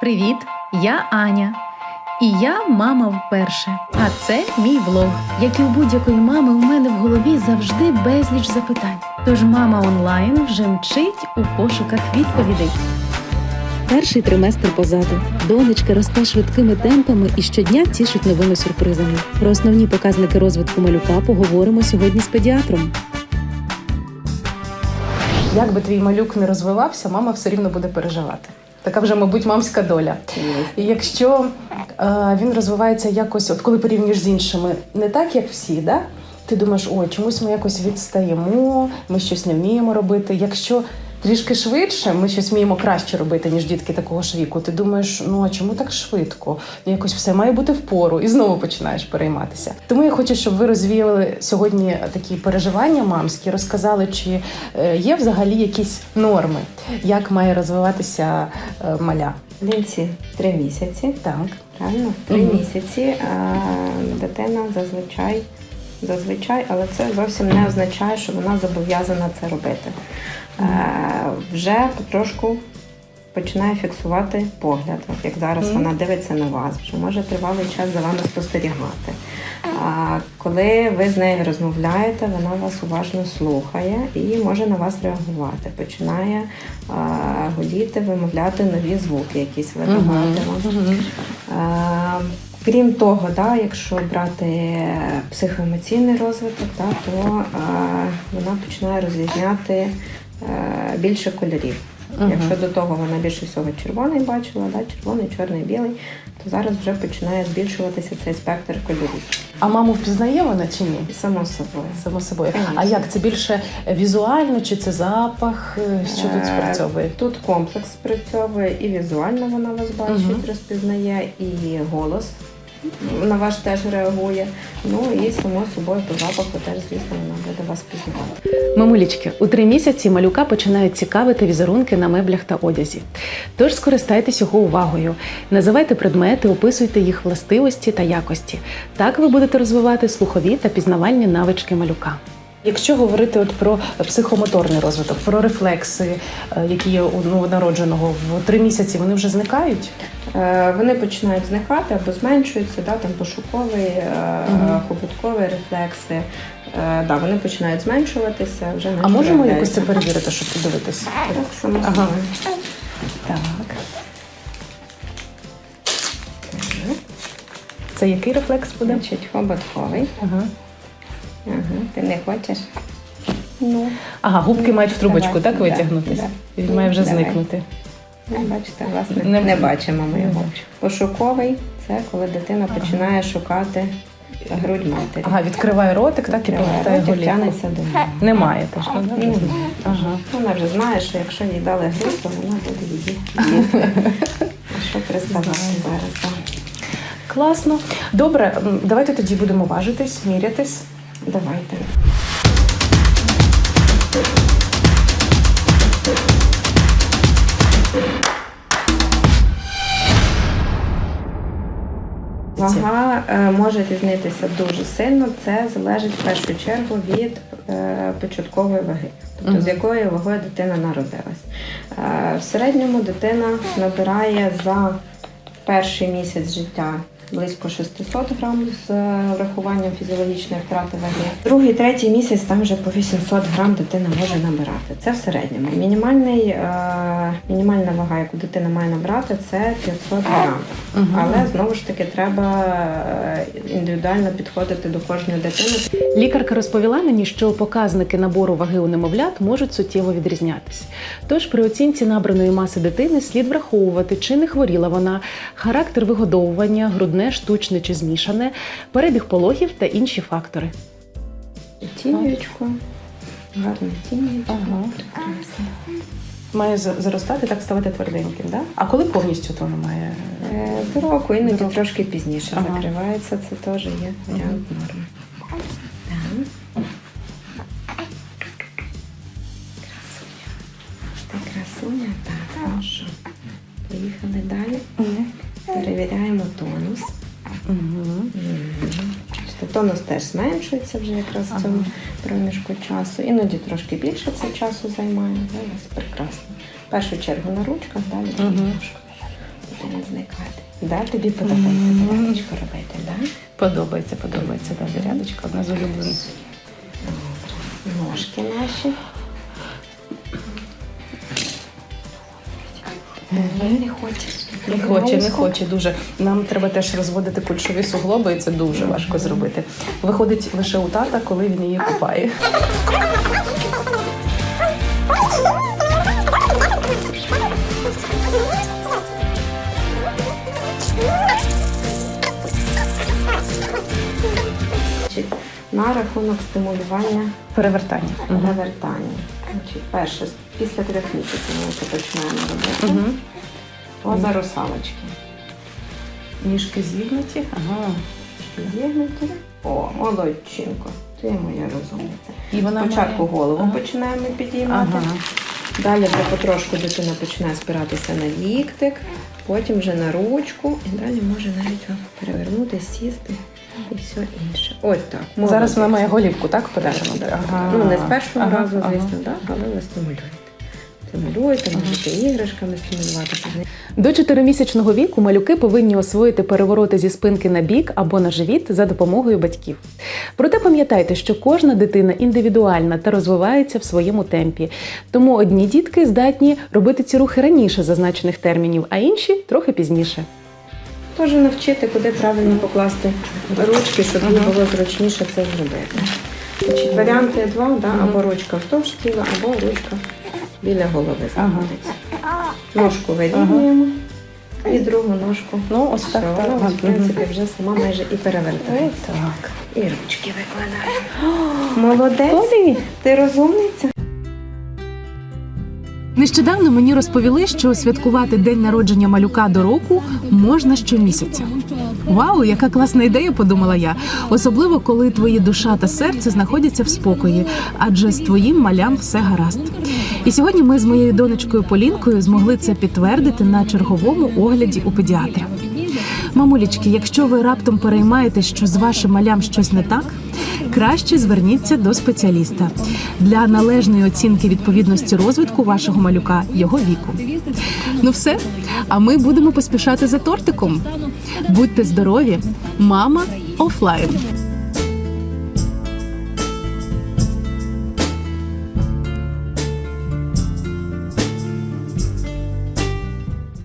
Привіт! Я Аня. І я мама вперше. А це мій влог. Як і у будь-якої мами, у мене в голові завжди безліч запитань. Тож мама онлайн вже мчить у пошуках відповідей. Перший триместр позаду. Донечка росте швидкими темпами і щодня тішить новими сюрпризами. Про основні показники розвитку малюка поговоримо сьогодні з педіатром. Як би твій малюк не розвивався, мама все рівно буде переживати. Така вже, мабуть, мамська доля. І якщо е, він розвивається якось, от коли порівнюєш з іншими, не так, як всі, да? ти думаєш, ой, чомусь ми якось відстаємо, ми щось не вміємо робити. Якщо трішки швидше, ми щось вміємо краще робити, ніж дітки такого ж віку. Ти думаєш, ну а чому так швидко? Ну, Якось все має бути впору, і знову починаєш перейматися. Тому я хочу, щоб ви розвіяли сьогодні такі переживання мамські, розказали, чи е, є взагалі якісь норми, як має розвиватися е, маля. Лінці три місяці, Так. правильно? Три Мгм. місяці а, дитина зазвичай, зазвичай, але це зовсім не означає, що вона зобов'язана це робити. Е, вже потрошку починає фіксувати погляд, от як зараз вона дивиться на вас, вже може тривалий час за вами спостерігати. А коли ви з нею розмовляєте, вона вас уважно слухає і може на вас реагувати. Починає а, гудіти, вимовляти нові звуки, якісь видавати. вам. Е, Крім того, да, якщо брати психоемоційний розвиток, да, то е, вона починає розрізняти е, більше кольорів. Мгм. Якщо до того вона більше всього червоний бачила, да, червоний, чорний, білий, то зараз вже починає збільшуватися цей спектр кольорів. А маму впізнає вона чи ні? Само собою. Само собою. Конечно. А як це більше візуально, чи це запах? Е, Що тут Е, спрацьовує? Тут комплекс спрацьовує і візуально вона вас бачить, Мгм. розпізнає, і голос на ваш теж реагує. Ну і само собою по запаху теж, звісно, вона буде вас пізнавати. Мамулічки, у три місяці малюка починають цікавити візерунки на меблях та одязі. Тож скористайтесь його увагою. Називайте предмети, описуйте їх властивості та якості. Так ви будете розвивати слухові та пізнавальні навички малюка. Якщо говорити от про психомоторний розвиток, про рефлекси, е, які є у новонародженого в три місяці, вони вже зникають. Е, Вони починають зникати або зменшуються, да, там пошуковий, е, Мгм. побутковий рефлекси. Е, Да, вони починають зменшуватися. Вже А можемо якось це перевірити, щоб подивитися? Так, само Ага. Так. Це який рефлекс буде? Значить, побутковий. Ага. Ага. Ти не хочеш? Ну. Ага, губки мають в трубочку, Давай, так витягнутися? да. Він має вже Давай. зникнути. Ну, Бачите, власне, Не- не, бачимо ми його. Пошуковий це коли дитина починає шукати грудь матері. Ага, відкриває ротик, так і повертає голівку. тягнеться до нього. Немає теж. ну? Ага. Вона вже знає, що якщо їй дали грудь, то вона буде її їсти. Що приставати зараз? Класно. Добре, давайте тоді будемо важитись, мірятись. Давайте. Вага е, може різнитися дуже сильно. Це залежить в першу чергу від е, початкової ваги, тобто Мгм. з якою вагою дитина народилась. Е, в середньому дитина набирає за перший місяць життя близько 600 грам з е, врахуванням фізіологічної втрати ваги. Другий, третій місяць там вже по 800 грам дитина може набирати. Це в середньому. Мінімальний, е, мінімальна вага, яку дитина має набрати, це 500 грам. Але знову ж таки треба е, індивідуально підходити до кожної дитини. Лікарка розповіла мені, що показники набору ваги у немовлят можуть суттєво відрізнятись. Тож при оцінці набраної маси дитини слід враховувати, чи не хворіла вона, характер вигодовування, грудне, штучне чи змішане, перебіг пологів та інші фактори. Тінючка. Ага. Має за- заростати, так ставати тверденьким, да? А коли повністю то немає? Е, До року, іноді трошки пізніше Ага. закривається, це теж є варіант норми. Тонус теж зменшується вже якраз в цьому проміжку часу. Іноді трошки більше це часу займає. Зараз прекрасно. В першу чергу на ручках, далі на ножках. Дитина зникати. Да, тобі подобається зарядочку робити, да? Подобається, подобається. Да, зарядочка одна з улюблених. Ножки наші. Не хоче. Не хоче, не хоче дуже. Нам треба теж розводити кульшові суглоби, і це дуже важко зробити. Виходить лише у тата, коли він її купає. На рахунок стимулювання Перевертання. Значить, перше, після трьох місяців ми це починаємо робити. Поза русалочки. Ніжки зігнуті. Ага. Зігнуті. О, молодчинко. Ти моя розумниця. І вона Спочатку має- голову Ага. починаємо підіймати. Ага. Далі вже потрошку дитина починає спиратися на ліктик, потім вже на ручку, і далі може навіть перевернути, сісти і все інше. Ось так. Зараз вона має голівку, так? Так, так. Ага. Ну, не з першого Ага, разу, ага. звісно, да? але ви стимулюєте. Стимулюєте, можете іграшками стимулювати. До 4-місячного віку малюки повинні освоїти перевороти зі спинки на бік або на живіт за допомогою батьків. Проте пам'ятайте, що кожна дитина індивідуальна та розвивається в своєму темпі. Тому одні дітки здатні робити ці рухи раніше зазначених термінів, а інші трохи пізніше. Теж навчити, куди правильно покласти ручки, щоб їм було зручніше це зробити. Варіанти два, да? або ручка вздовж тіла, або ручка біля голови знаходиться. Ножку вирівнюємо і другу ножку. Ну, ось Все, так. так. в принципі, вже сама майже і перевертається. Так. І ручки викладаємо. Молодець, ти розумниця. Нещодавно мені розповіли, що святкувати день народження малюка до року можна щомісяця. Вау, яка класна ідея, подумала я. Особливо, коли твої душа та серце знаходяться в спокої, адже з твоїм малям все гаразд. І сьогодні ми з моєю донечкою Полінкою змогли це підтвердити на черговому огляді у педіатра. Мамулічки, якщо ви раптом переймаєте, що з вашим малям щось не так, краще зверніться до спеціаліста для належної оцінки відповідності розвитку вашого малюка його віку. Ну все, а ми будемо поспішати за тортиком. Будьте здорові, мама офлайн.